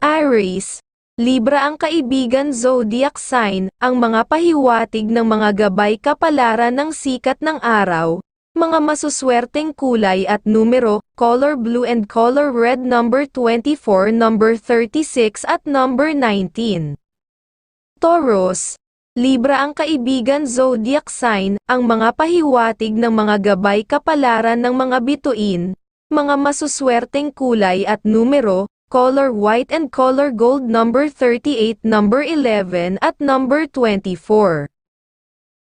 Aries, Libra ang kaibigan zodiac sign, ang mga pahiwatig ng mga gabay kapalaran ng sikat ng araw, mga masuswerteng kulay at numero, color blue and color red number 24, number 36 at number 19. Taurus, Libra ang kaibigan zodiac sign, ang mga pahiwatig ng mga gabay kapalaran ng mga bituin, mga masuswerteng kulay at numero, color white and color gold number 38, number 11 at number 24.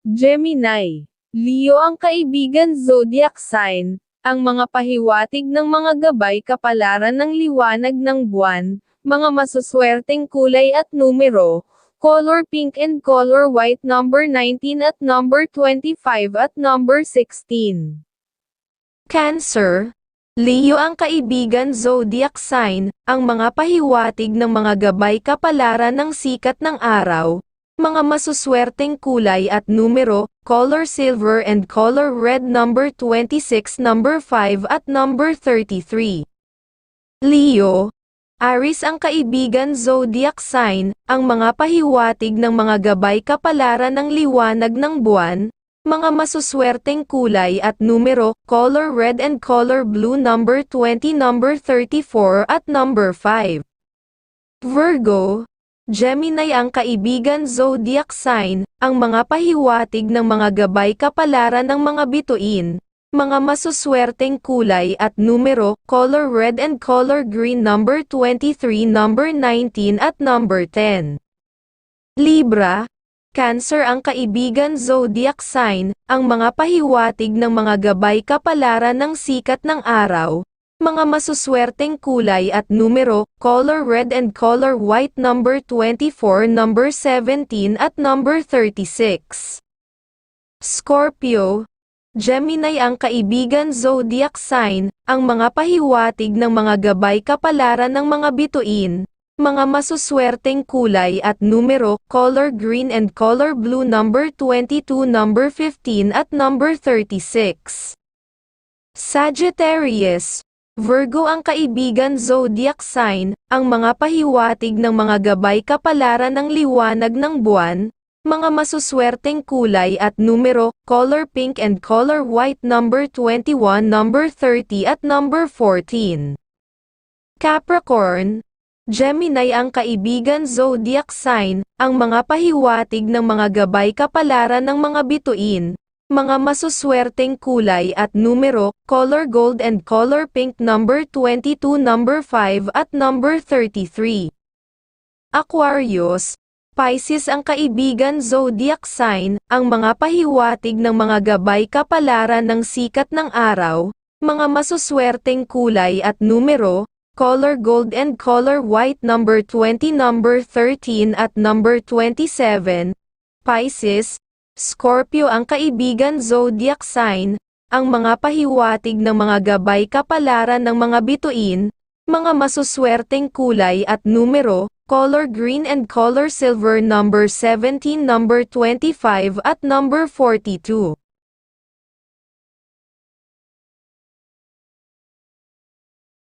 Gemini, Leo ang kaibigan zodiac sign, ang mga pahiwatig ng mga gabay kapalaran ng liwanag ng buwan, mga masuswerteng kulay at numero, color pink and color white number 19 at number 25 at number 16. Cancer, Leo ang kaibigan zodiac sign, ang mga pahiwatig ng mga gabay kapalaran ng sikat ng araw, mga masuswerteng kulay at numero, color silver and color red number 26, number 5 at number 33. Leo, Aris ang kaibigan zodiac sign, ang mga pahiwatig ng mga gabay kapalaran ng liwanag ng buwan, mga masuswerteng kulay at numero, color red and color blue number 20 number 34 at number 5. Virgo, Gemini ang kaibigan zodiac sign, ang mga pahiwatig ng mga gabay kapalaran ng mga bituin, mga masuswerteng kulay at numero, color red and color green number 23 number 19 at number 10. Libra, Cancer ang kaibigan zodiac sign, ang mga pahiwatig ng mga gabay kapalaran ng sikat ng araw, mga masuswerteng kulay at numero, color red and color white number 24, number 17 at number 36. Scorpio, Gemini ang kaibigan zodiac sign, ang mga pahiwatig ng mga gabay kapalaran ng mga bituin, mga masuswerteng kulay at numero, color green and color blue number 22, number 15 at number 36. Sagittarius, Virgo ang kaibigan zodiac sign, ang mga pahiwatig ng mga gabay kapalaran ng liwanag ng buwan, mga masuswerteng kulay at numero, color pink and color white number 21, number 30 at number 14. Capricorn, Gemini ang kaibigan zodiac sign, ang mga pahiwatig ng mga gabay kapalaran ng mga bituin, mga masuswerteng kulay at numero, color gold and color pink number 22 number 5 at number 33. Aquarius, Pisces ang kaibigan zodiac sign, ang mga pahiwatig ng mga gabay kapalaran ng sikat ng araw, mga masuswerteng kulay at numero, color gold and color white number 20 number 13 at number 27. Pisces, Scorpio ang kaibigan zodiac sign, ang mga pahiwatig ng mga gabay kapalaran ng mga bituin, mga masuswerteng kulay at numero, color green and color silver number 17 number 25 at number 42.